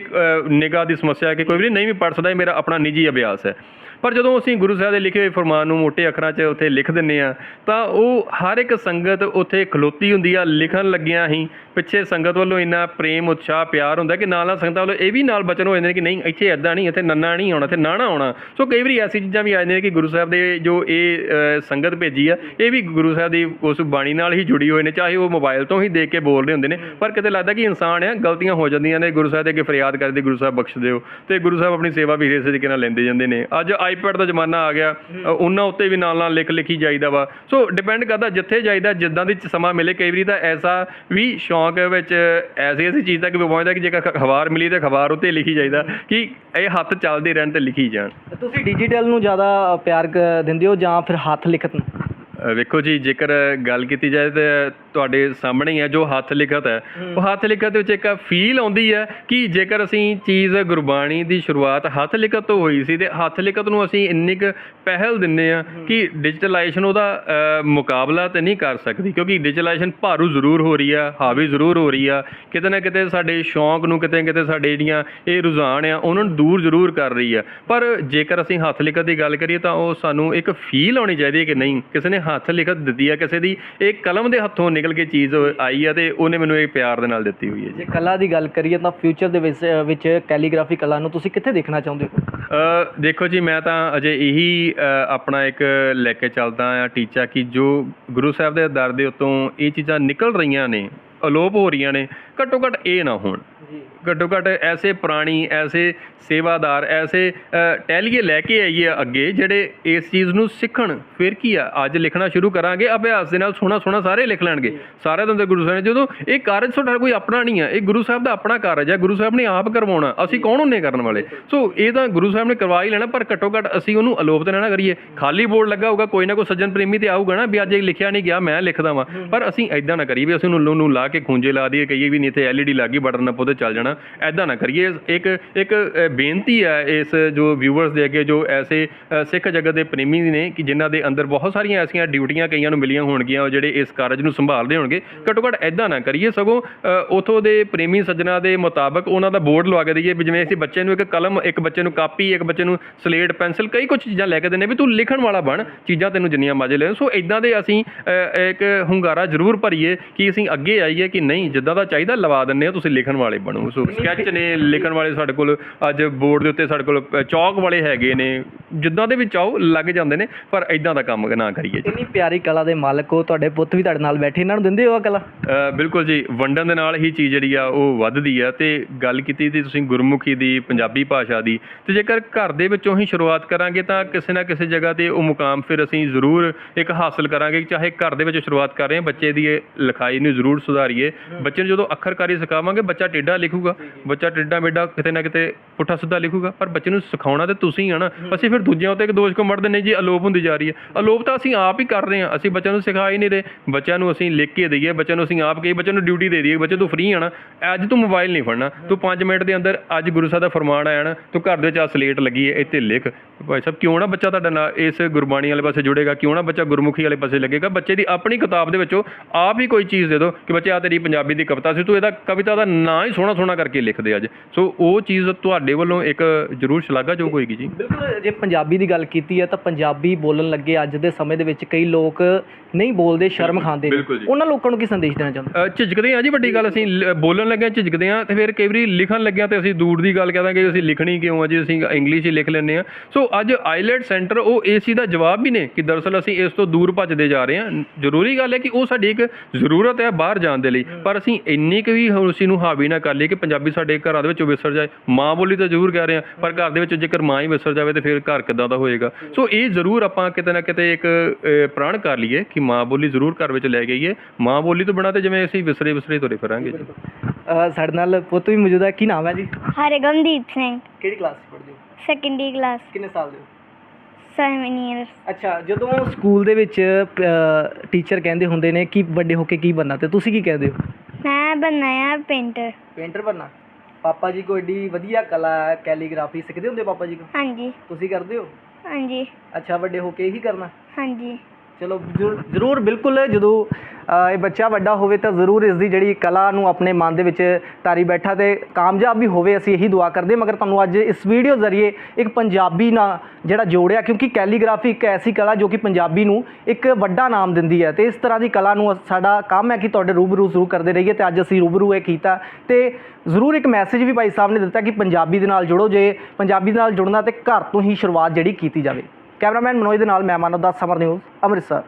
ਨਿਗਾਹ ਦੀ ਸਮੱਸਿਆ ਹੈ ਕਿ ਕੋਈ ਵਾਰੀ ਨਹੀਂ ਵੀ ਪੜ ਸਕਦਾ, ਇਹ ਮੇਰਾ ਆਪਣਾ ਨਿੱਜੀ ਅਭਿਆਸ ਹੈ। ਪਰ ਜਦੋਂ ਅਸੀਂ ਗੁਰੂ ਸਾਹਿਬ ਦੇ ਲਿਖੇ ਹੋਏ ਫਰਮਾਨ ਨੂੰ ਮੋٹے ਅੱਖਰਾਂ 'ਚ ਉੱਥੇ ਲਿਖ ਦਿੰਨੇ ਆ ਤਾਂ ਉਹ ਹਰ ਇੱਕ ਸੰਗਤ ਉੱਥੇ ਖਲੋਤੀ ਹੁੰਦੀ ਆ, ਲਿਖਣ ਲੱਗਿਆਂ ਹੀ। ਪਿੱਛੇ ਸੰਗਤ ਵੱਲੋਂ ਇੰਨਾ ਪ੍ਰੇਮ, ਉਤਸ਼ਾਹ, ਪਿਆਰ ਹੁੰਦਾ ਕਿ ਨਾਲ ਨਾਲ ਸੰਗਤਾਂ ਵੱਲੋਂ ਇਹ ਵੀ ਨਾਲ ਬਚਨ ਹੋ ਜਾਂਦੇ ਨੇ ਕਿ ਨਹੀਂ, ਇੱਥੇ ਐਦਾਂ ਨਹੀਂ, ਇੱਥੇ ਨੰਨਾ ਨਹੀਂ ਆਉਣਾ, ਇੱਥੇ ਨਾਣਾ ਆਉਣਾ। ਸੋ ਕਈ ਵਾਰੀ ਐਸੀ ਚੀਜ਼ਾਂ ਵੀ ਆ ਜਾਂਦੀਆਂ ਨੇ ਕਿ ਗੁਰੂ ਸਾਹਿਬ ਦੇ ਜੋ ਇਹ ਸੰਗਤ ਭੇਜੀ ਆ, ਇਹ ਵੀ ਗੁਰੂ ਸਾਹਿਬ ਦੀ ਉਸ ਬਾਣੀ ਨਾਲ ਹੀ ਜੁੜੀ ਹੋਏ ਨੇ, ਚਾਹੇ ਉਹ ਮੋਬਾਈਲ ਤੋਂ ਹੀ ਦੇਖ ਕੇ ਬੋਲ ਰਹੇ ਹੁੰਦੇ ਨੇ, ਪਰ ਕਿਤੇ ਲੱਗਦਾ ਕਿ ਇਨਸਾਨ ਆ, ਗਲਤੀਆਂ ਹੋ ਜਾਂਦੀਆਂ ਨੇ, ਗੁਰੂ ਸਾਹਿਬ ਦੇ ਅੱਗੇ ਫਰਿਆਦ ਕਰਦੇ, ਗੁਰੂ ਸਾਹਿਬ ਬਖਸ਼ ਦਿਓ ਤੇ ਗੁਰੂ ਸਾਹਿਬ ਆਪਣੀ ਸੇਵਾ ਵੀ ਇਸੇ ਤਰੀਕੇ ਨਾਲ ਲੈਂਦੇ ਜਾਂਦੇ ਨੇ। ਅੱਜ ਆਈਪੈਡ ਦਾ ਜ਼ਮਾਨਾ ਆ ਗਿਆ ਉਹਨਾਂ ਉੱਤੇ ਵੀ ਨਾਲ ਨਾਲ ਲਿਖ ਲਿਖੀ ਜਾਈਦਾ ਵਾ। ਸੋ ਡਿਪੈਂਡ ਕਰਦਾ ਜਿੱਥੇ ਜਾਈਦਾ ਜਿੱਦਾਂ ਦੀ ਸਮਾਂ ਮਿਲੇ ਕਈ ਵਾਰੀ ਤਾਂ ਐਸਾ ਵੀ ਸ਼ੌਂਕ ਵਿੱਚ ਐਸੀ ਐਸੀ ਚੀਜ਼ ਤੱਕ ਵੀ ਪਹੁੰਚਦਾ ਕਿ ਜੇਕਰ ਅਖਬਾਰ ਮਿਲੀ ਤਾਂ ਅਖਬਾਰ ਉੱਤੇ ਲਿਖੀ ਜਾਈਦਾ ਕਿ ਇਹ ਹੱਥ ਚੱਲਦੇ ਰਹਿਣ ਤੇ ਲਿਖੀ ਜਾਣ। ਤੁਸੀਂ ਡਿਜੀਟਲ ਨੂੰ ਜ਼ਿਆਦਾ ਪਿਆਰ ਦਿੰਦੇ ਹੋ ਜਾਂ ਫਿਰ ਹੱਥ ਲਿਖਤ ਨੂੰ? ਵੇਖੋ ਜੀ ਜੇਕਰ ਗੱਲ ਕੀਤੀ ਜਾਏ ਤਾਂ ਤੁਹਾਡੇ ਸਾਹਮਣੇ ਹੀ ਹੈ ਜੋ ਹੱਥ ਲਿਖਤ ਹੈ। ਉਹ ਹੱਥ ਲਿਖਤ ਵਿੱਚ ਇੱਕ ਫੀਲ ਆਉਂਦੀ ਹੈ ਕਿ ਜੇਕਰ ਅਸੀਂ ਚੀਜ਼ ਗੁਰਬਾਣੀ ਦੀ ਸ਼ੁਰੂਆਤ ਹੱਥ ਲਿਖਤ ਤੋਂ ਹੋਈ ਸੀ ਤੇ ਹੱਥ ਲਿਖਤ ਨੂੰ ਅਸੀਂ ਇੰਨੀ ਕੁ ਪਹਿਲ ਦਿੰਨੇ ਆ ਕਿ ਡਿਜੀਟਲਾਈਜੇਸ਼ਨ ਉਹਦਾ ਮੁਕਾਬਲਾ ਤੇ ਨਹੀਂ ਕਰ ਸਕਦੀ। ਕਿਉਂਕਿ ਡਿਜੀਟਲਾਈਜੇਸ਼ਨ ਭਾਰੂ ਜ਼ਰੂਰ ਹੋ ਰਹੀ ਆ ਹਾਵੀ ਜ਼ਰੂਰ ਹੋ ਰਹੀ ਆ। ਕਿਤੇ ਨਾ ਕਿਤੇ ਸਾਡੇ ਸ਼ੌਂਕ ਨੂੰ ਕਿਤੇ ਕਿਤੇ ਸਾਡੇ ਜਿਹੜੀਆਂ ਇਹ ਰੁਝਾਨ ਆ ਉਹਨਾਂ ਨੂੰ ਦੂਰ ਜ਼ਰੂਰ ਕਰ ਰਹੀ ਆ। ਪਰ ਜੇਕਰ ਅਸੀਂ ਹੱਥ ਲਿਖਤ ਦੀ ਗੱਲ ਕਰੀਏ ਤਾਂ ਉਹ ਸਾਨੂੰ ਇੱਕ ਫੀਲ ਆਉਣੀ ਚਾਹੀਦੀ ਹੈ ਕਿ ਨਹੀਂ ਕਿਸੇ ਨੇ ਹੱਥ ਲਿਖਤ ਦਿੱਤੀ ਆ ਕਿਸੇ ਦੀ ਇਹ ਕਲਮ ਦੇ ਹੱਥੋਂ ਨਿਕਲ ਕੇ ਚੀਜ਼ ਆਈ ਆ ਤੇ ਉਹਨੇ ਮੈਨੂੰ ਇਹ ਪਿਆਰ ਦੇ ਨਾਲ ਦਿੱਤੀ ਹੋਈ ਹੈ ਜੀ। ਜੇ ਕਲਾ ਦੀ ਗੱਲ ਕਰੀਏ ਤਾਂ ਫਿਊਚਰ ਦੇ ਵਿੱਚ ਵਿੱਚ ਕੈਲੀਗ੍ਰਾਫੀ ਕਲਾ ਨੂੰ ਤੁਸੀਂ ਕਿੱਥੇ ਦੇਖਣਾ ਚਾਹੁੰਦੇ ਹੋ? ਦੇਖੋ ਜੀ ਮੈਂ ਤਾਂ ਅਜੇ ਇਹੀ ਆਪਣਾ ਇੱਕ ਲੈ ਕੇ ਚੱਲਦਾ ਆ ਟੀਚਾ ਕਿ ਜੋ ਗੁਰੂ ਸਾਹਿਬ ਦੇ ਦਰ ਦੇ ਉੱਤੋਂ ਇਹ ਚੀਜ਼ਾਂ ਨਿਕਲ ਰਹੀਆਂ ਨੇ ਅਲੋਪ ਹੋ ਰਹੀਆਂ ਨੇ ਘੱਟੋ ਘੱਟ ਇਹ ਨਾ ਹੋਣ। ਘੱਟੋ ਘੱਟ ਐਸੇ ਪ੍ਰਾਣੀ ਐਸੇ ਸੇਵਾਦਾਰ ਐਸੇ ਟਹਿਲੀਏ ਲੈ ਕੇ ਆਈਏ ਅੱਗੇ ਜਿਹੜੇ ਇਸ ਚੀਜ਼ ਨੂੰ ਸਿੱਖਣ ਫਿਰ ਕੀ ਆ? ਅੱਜ ਲਿਖਣਾ ਸ਼ੁਰੂ ਕਰਾਂਗੇ ਅਭਿਆਸ ਦੇ ਨਾਲ ਸੋਹਣਾ ਸੋਹਣਾ ਸਾਰੇ ਲਿਖ ਲੈਣਗੇ। ਸਾਰੇ ਤੋਂ ਗੁਰੂ ਸਾਹਿਬ ਨੇ ਜਦੋਂ ਇਹ ਕਾਰਜ ਤੁਹਾਡਾ ਕੋਈ ਆਪਣਾ ਨਹੀਂ ਆ ਇਹ ਗੁਰੂ ਸਾਹਿਬ ਦਾ ਆਪਣਾ ਕਾਰਜ ਹੈ ਗੁਰੂ ਸਾਹਿਬ ਨੇ ਆਪ ਕਰਵਾਉਣਾ ਅਸੀਂ ਕੌਣ ਹੁੰਨੇ ਕਰਨ ਵਾਲੇ? ਸੋ ਇਹ ਤਾਂ ਗੁਰੂ ਸਾਹਿਬ ਨੇ ਕਰਵਾ ਹੀ ਲੈਣਾ ਪਰ ਘੱਟੋ ਘੱਟ ਅਸੀਂ ਉਹਨੂੰ ਅਲੋਪ ਤੇ ਨਾ ਨਾ ਕਰੀਏ। ਖਾਲੀ ਬੋਰਡ ਲੱਗਾ ਹੋਊਗਾ ਕੋਈ ਨਾ ਕੋਈ ਸੱਜਣ ਪ੍ਰੇਮੀ ਤੇ ਆਊਗਾ ਨਾ ਵੀ ਅੱਜ ਇਹ ਲਿਖਿਆ ਨਹੀਂ ਗਿਆ ਮੈਂ ਲਿਖਦਾ ਵਾਂ। ਪਰ ਅਸੀਂ ਐਦਾਂ ਨਾ ਕਰੀਏ ਵੀ ਅਸੀਂ ਉਹਨੂੰ ਨੂੰ ਲਾ ਕੇ ਖੂੰਜੇ ਲਾ ਦਈਏ ਕਹੀਏ ਵੀ ਨਹੀਂ ਇੱਥੇ ਐਲਈਡੀ ਲੱਗੀ ਬਟਨ ਨੱਪੋ ਤੇ ਚੱਲ ਜਾਣਾ। ਐਦਾਂ ਨਾ ਕਰੀਏ। ਇੱਕ ਇੱਕ ਬੇਨਤੀ ਹੈ ਇਸ ਜੋ ਵਿਊਅਰਸ ਦੇ ਅੱਗੇ ਜੋ ਐਸੇ ਸਿੱਖ ਜਗਤ ਦੇ ਪ੍ਰੇਮੀ ਨੇ ਕਿ ਜਿਨ੍ਹਾਂ ਦੇ ਅੰਦਰ ਬਹੁਤ ਸਾਰੀਆਂ ਐਸੀਆਂ ਡਿਊਟੀਆਂ ਕਈਆਂ ਨੂੰ ਮਿਲੀਆਂ ਹੋਣਗੀਆਂ ਜਿਹੜੇ ਇਸ ਕਾਰਜ ਨੂੰ ਸੰਭਾਲਦੇ ਹੋਣਗੇ। ਘੱਟੋ ਘੱਟ ਐਦਾਂ ਨਾ ਕਰੀਏ। ਸਗੋਂ ਅ, ਉਥੋਂ ਦੇ ਪ੍ਰੇਮੀ ਸੱਜਣਾ ਦੇ ਮੁਤਾਬਕ ਉਹਨਾਂ ਦਾ ਬੋਰਡ ਲਵਾ ਕੇ ਦਈਏ ਵੀ ਜਿਵੇਂ ਅਸੀਂ ਬੱਚੇ ਨੂੰ ਇੱਕ ਕਲਮ ਇੱਕ ਬੱਚੇ ਨੂੰ ਕਾਪੀ ਇੱਕ ਬੱਚੇ ਨੂੰ ਸਲੇਟ ਪੈਨਸਲ ਕਈ ਕੁਝ ਚੀਜ਼ਾਂ ਲੈ ਕੇ ਦਿੰਦੇ ਵੀ ਤੂੰ ਲਿਖਣ ਵਾਲਾ ਬਣ ਚੀਜ਼ਾਂ ਤੈਨੂੰ ਜਿੰਨੀਆਂ ਮਰਜ਼ੀ ਲੈ ਸੋ ਇਦਾਂ ਦੇ ਅਸੀਂ ਇੱਕ ਹੁੰਗਾਰਾ ਜ਼ਰੂਰ ਭਰੀਏ ਕਿ ਅਸੀਂ ਅੱਗੇ ਆਈਏ ਕਿ ਨਹੀਂ ਜਿੱਦਾਂ ਦਾ ਚਾਹੀਦਾ ਲਵਾ ਦਿੰਨੇ ਆ ਤੁਸੀਂ ਲਿਖਣ ਵਾਲੇ ਬਣੋ। ਸੋ ਸਕੈਚ ਨੇ ਲਿਖਣ ਵਾਲੇ ਸਾਡੇ ਕੋਲ ਅੱਜ ਬੋਰਡ ਦੇ ਉੱਤੇ ਸਾਡੇ ਕੋਲ ਚੌਕ ਵਾਲੇ ਹੈਗੇ ਨੇ। ਜਿੱਦਾਂ ਦੇ ਵੀ ਚਾਹੋ ਲੱਗ ਜਾਂਦੇ ਨੇ ਪਰ ਇਦਾਂ ਦਾ ਕੰਮ ਨਾ ਕਰੀਏ ਜੀ। ਇੰਨੀ ਪਿਆਰੀ ਕਲਾ ਦੇ ਮਾਲਕ ਹੋ ਤੁਹਾਡੇ ਪੁੱਤ ਵੀ ਤੁਹਾਡੇ ਨਾਲ ਬੈਠੇ ਇਹਨਾਂ ਨੂੰ ਦਿੰਦੇ ਹੋ ਆ ਕਲਾ? ਬਿਲਕੁਲ ਜੀ ਵੰਡਣ ਦੇ ਨਾਲ ਹੀ ਚੀਜ਼ ਜਿਹੜੀ ਆ ਉਹ ਵੱਧਦੀ ਆ। ਤੇ ਗੱਲ ਕੀਤੀ ਦੀ ਤੁਸੀਂ ਗੁਰਮੁਖੀ ਦੀ ਪੰਜਾਬੀ ਭਾਸ਼ਾ ਦੀ। ਤੇ ਜੇਕਰ ਘਰ ਦੇ ਵਿੱਚੋਂ ਹੀ ਸ਼ੁਰੂਆਤ ਕਰਾਂਗੇ ਤਾਂ ਕਿਸੇ ਨਾ ਕਿਸੇ ਜਗ੍ਹਾ ਤੇ ਉਹ ਮੁਕਾਮ ਫਿਰ ਅਸੀਂ ਜ਼ਰੂਰ ਇੱਕ ਹਾਸਲ ਕਰਾਂਗੇ ਚਾਹੇ ਘਰ ਦੇ ਵਿੱਚ ਸ਼ੁਰੂਆਤ ਕਰ ਰਹੇ ਹਾਂ ਬੱਚੇ ਦੀ ਲਿਖਾਈ ਨੂੰ ਜ਼ਰੂਰ ਸੁਧਾਰੀਏ। ਬੱਚੇ ਨੂੰ ਜਦੋਂ ਅੱਖਰਕਾਰੀ ਸਿਖਾਵਾਂਗੇ ਬੱਚਾ ਟੇਢਾ ਲਿਖੂਗਾ ਬੱਚਾ ਟੇਢਾ ਮੇਢਾ ਕਿਤੇ ਨਾ ਕਿਤੇ ਪੁੱਠਾ ਸਿੱਧਾ ਲਿਖੂਗਾ ਪਰ ਬੱਚੇ ਨੂੰ ਸਿਖਾਉਣਾ ਤੇ ਤੁਸੀਂ ਆ ਨਾ। ਅਸੀਂ ਫਿਰ ਦੂਜਿਆਂ ਉੱਤੇ ਇੱਕ ਦੋਸ਼ ਕੋ ਮੜਦੇ ਨਹੀਂ ਜੀ? ਅਲੋਪ ਹੁੰਦੀ ਜਾ ਰਹੀ ਹੈ। ਅਲੋਪ ਤਾਂ ਅਸੀਂ ਆਪ ਹੀ ਕਰ ਰਹੇ ਹਾਂ। ਅਸੀਂ ਬੱਚਿਆਂ ਨੂੰ ਸਿਖਾ ਹੀ ਨਹੀਂ ਰਹੇ। ਬੱਚਿਆਂ ਨੂੰ ਅਸੀਂ ਲਿਖ ਕੇ ਦਈਏ ਬੱਚਿਆਂ ਨੂੰ ਅਸੀਂ ਆਪ ਕਹੀ ਬੱਚਿਆਂ ਨੂੰ ਡਿਊਟੀ ਦੇ ਦਈਏ। ਬੱਚੇ ਤੂੰ ਫ੍ਰੀ ਆਣਾ ਅੱਜ ਤੂੰ ਮੋਬਾਈਲ ਨਹੀਂ ਫੜਨਾ। ਤੂੰ 5 ਮਿੰਟ ਦੇ ਅੰਦਰ ਅੱਜ ਗੁਰੂ ਸਾਹਿਬ ਦਾ ਫਰਮਾਨ ਆਇਆ ਨਾ ਤੂੰ ਘਰ ਦੇ ਵਿੱਚ ਆ ਸਲੇਟ ਲੱਗੀ ਹੈ ਇੱਥੇ ਲਿਖ। ਭਾਈ ਸਾਹਿਬ ਕਿਉਂ ਨਾ ਬੱਚਾ ਤੁਹਾਡਾ ਨਾਲ ਇਸ ਗੁਰਬਾਣੀ ਵਾਲੇ ਪਾਸੇ ਜੁੜੇਗਾ? ਕਿਉਂ ਨਾ ਬੱਚਾ ਗੁਰਮੁਖੀ ਵਾਲੇ ਪਾਸੇ ਲੱਗੇਗਾ? ਬੱਚੇ ਦੀ ਆਪਣੀ ਕਿਤਾਬ ਦੇ ਵਿੱਚੋਂ ਆਪ ਹੀ ਕੋਈ ਚੀਜ਼ ਦੇ ਦਿਓ ਕਿ ਬੱਚੇ ਆ ਤੇਰੀ ਪੰਜਾਬੀ ਦੀ ਕਵਿਤਾ ਸੀ ਤੂੰ ਇਹਦਾ ਕਵਿਤਾ ਦਾ ਨਾਂ ਹੀ ਸੋਹਣਾ ਸੋਹਣਾ ਕਰਕੇ ਲਿਖ ਦੇ ਅੱਜ। ਸੋ ਉਹ ਚੀਜ਼ ਤੁਹਾਡੇ ਵੱਲੋਂ ਇੱਕ ਜ਼ਰੂਰ ਸ਼ਲਾਘਾਯੋਗ ਹੋਏਗੀ ਜੀ। ਬਿਲਕੁਲ ਜੇ ਪੰਜਾਬੀ ਦੀ ਗੱਲ ਕੀਤੀ ਹੈ ਤਾਂ ਪੰਜਾਬੀ ਬੋਲਣ ਲੱਗੇ ਅੱਜ ਦੇ ਸਮੇਂ ਦੇ ਵਿੱਚ ਕਈ ਲੋਕ ਨਹੀਂ ਬੋਲਦੇ ਸ਼ਰਮ ਖਾਂਦੇ ਨੇ। ਉਹਨਾਂ ਲੋਕਾਂ ਨੂੰ ਕੀ ਸੰਦੇਸ਼ ਦੇਣਾ ਚਾਹੁੰਦੇ? ਝਿਜਕਦੇ ਆ ਜੀ ਵੱਡੀ ਗੱਲ ਅਸੀਂ ਬੋਲਣ ਲੱਗਿਆ ਝਿਜਕਦੇ ਆ ਤੇ ਫਿਰ ਕਈ ਵਾਰੀ ਲਿਖਣ ਲੱਗਿਆ ਤੇ ਅਸੀਂ ਦੂਰ ਦੀ ਗੱਲ ਕਹਾਂਗੇ ਅਸੀਂ ਲਿਖਣੀ ਕਿਉਂ ਆ ਜੀ ਅਸੀਂ ਇੰਗਲਿਸ਼ ਹੀ ਲਿਖ ਲੈਂਦੇ ਆ। ਸੋ ਅੱਜ ਆਈਲੈਟ ਸੈਂਟਰ ਉਹ ਚੀਜ਼ ਦਾ ਜਵਾਬ ਵੀ ਨੇ ਕਿ ਦਰਅਸਲ ਅਸੀਂ ਇਸ ਤੋਂ ਦੂਰ ਭੱਜਦੇ ਜਾ ਰਹੇ ਹਾਂ ਜ਼ਰੂਰੀ ਗੱਲ ਹੈ ਕਿ ਉਹ ਸਾਡੀ ਇੱਕ ਜ਼ਰੂਰਤ ਹੈ ਬਾਹਰ ਜਾਣ ਦੇ ਲਈ। ਪਰ ਅਸੀਂ ਇੰਨੀ ਕੁ ਵੀ ਉਸ ਨੂੰ ਹਾਵੀ ਨਾ ਕਰ ਲਈਏ ਕਿ ਪੰਜਾਬੀ ਸਾਡੇ ਘਰਾਂ ਦੇ ਵਿੱਚੋਂ ਵਿਸਰ ਜਾਏ। ਮਾਂ ਬੋਲੀ ਤਾਂ ਜ਼ਰੂਰ ਕਹਿ ਰਹੇ ਆ ਪਰ ਘਰ ਦੇ ਵਿੱਚ ਜੇਕਰ ਮਾਂ ਹੀ ਵਿਸਰ ਜਾਵੇ ਤੇ ਫਿਰ ਘਰ ਕਿੱਦਾਂ ਦਾ ਹੋਏਗਾ? ਸੋ ਇਹ ਜ਼ਰੂਰ ਆਪਾਂ ਕਿਤੇ ਨਾ ਕਿਤੇ ਇੱਕ ਪ੍ਰਣ ਕਰ ਲਈਏ ਕਿ ਮਾਂ ਬੋਲੀ ਜ਼ਰੂਰ ਘਰ ਵਿੱਚ ਲੈ ਗਈਏ ਮਾਂ ਬੋਲੀ ਤੋਂ ਬਿਨਾਂ ਤੇ ਜਿਵੇਂ ਅਸੀਂ ਵਿਸਰੇ ਵਿਸਰੇ ਤੁਰੇ ਫਿਰਾਂਗੇ ਜੀ। ਸਾਡੇ ਨਾਲ ਪੁੱਤ ਵੀ ਮੌਜੂਦ ਹੈ। ਕੀ ਨਾਮ ਹੈ ਜੀ? ਹਰਗਮਦੀਪ ਸਿੰਘ। ਕਿਹੜੀ ਕਲਾਸ ਪੜ੍ਹਦੇ ਹੋ? ਸੈਕੰਡਰੀ ਕਲਾਸ ਕਿੰਨੇ ਸਾਲ ਦੇ ਹੋ? 7 ਇਅਰਸ ਅੱਛਾ ਜਦੋਂ ਸਕੂਲ ਦੇ ਵਿੱਚ ਟੀਚਰ ਕਹਿੰਦੇ ਹੁੰਦੇ ਨੇ ਕਿ ਵੱਡੇ ਹੋ ਕੇ ਕੀ ਬਣਨਾ ਤੇ ਤੁਸੀਂ ਕੀ ਕਹਿੰਦੇ ਹੋ? ਮੈਂ ਬਣਨਾ ਆ ਪੇਂਟਰ। ਪੇਂਟਰ ਬਣਨਾ? ਪਾਪਾ ਜੀ ਕੋਈ ਏਡੀ ਵਧੀਆ ਕਲਾ ਹੈ ਕੈਲੀਗ੍ਰਾਫੀ ਸਿੱਖਦੇ ਹੁੰਦੇ ਪਾਪਾ ਜੀ ਕੋ? ਹਾਂਜੀ। ਤੁਸੀਂ ਕਰਦੇ ਹੋ? ਹਾਂਜੀ। ਅੱਛਾ ਵੱਡੇ ਹੋ ਕੇ ਇਹੀ ਕਰਨਾ? ਹਾਂਜੀ। ਚਲੋ, ਜ਼ਰੂਰ- ਜ਼ਰੂਰ, ਬਿਲਕੁਲ, ਜਦੋਂ ਇਹ ਬੱਚਾ ਵੱਡਾ ਹੋਵੇ ਤਾਂ ਜ਼ਰੂਰ ਇਸ ਦੀ ਜਿਹੜੀ ਕਲਾ ਨੂੰ ਆਪਣੇ ਮਨ ਦੇ ਵਿੱਚ ਤਾਰੀ ਬੈਠਾ ਤੇ ਕਾਮਯਾਬ ਵੀ ਹੋਵੇ, ਅਸੀਂ ਇਹੀ ਦੁਆ ਕਰਦੇ ਮਗਰ ਤੁਹਾਨੂੰ ਅੱਜ ਇਸ ਵੀਡੀਓ ਜ਼ਰੀਏ ਇੱਕ ਪੰਜਾਬੀ ਨਾਲ ਜਿਹੜਾ ਜੋੜਿਆ, ਕਿਉਂਕਿ ਕੈਲੀਗ੍ਰਾਫੀ ਇੱਕ ਐਸੀ ਕਲਾ ਜੋ ਕਿ ਪੰਜਾਬੀ ਨੂੰ ਇੱਕ ਵੱਡਾ ਨਾਮ ਦਿੰਦੀ ਹੈ ਤੇ ਇਸ ਤਰ੍ਹਾਂ ਦੀ ਕਲਾ ਨੂੰ ਸਾਡਾ ਕੰਮ ਹੈ ਕਿ ਤੁਹਾਡੇ ਰੂਬਰੂ ਜ਼ਰੂਰ ਕਰਦੇ ਰਹੀਏ ਤੇ ਅੱਜ ਅਸੀਂ ਰੂਬਰੂ ਇਹ ਕੀਤਾ ਤੇ ਜ਼ਰੂਰ ਇੱਕ ਮੈਸੇਜ ਵੀ ਭਾਈ ਸਾਹਿਬ ਨੇ ਦਿੱਤਾ ਕਿ ਪੰਜਾਬੀ ਦੇ ਨਾਲ ਜੁੜੋ, ਜੇ ਪੰਜਾਬੀ ਦੇ ਨਾਲ ਜੁੜਨਾ ਤੇ ਘਰ ਤੋਂ ਹੀ ਸ਼ੁਰੂਆਤ ਜਿਹੜੀ ਕੀਤੀ ਜਾਵੇ। ਕੈਮਰਾਮੈਨ ਮਨੋਜ ਦੇ ਨਾਲ ਮੈਂ ਮਾਨਵ ਦਾਸ ਸਮਰ ਨਿਊਜ਼ ਅੰਮ੍ਰਿਤਸਰ।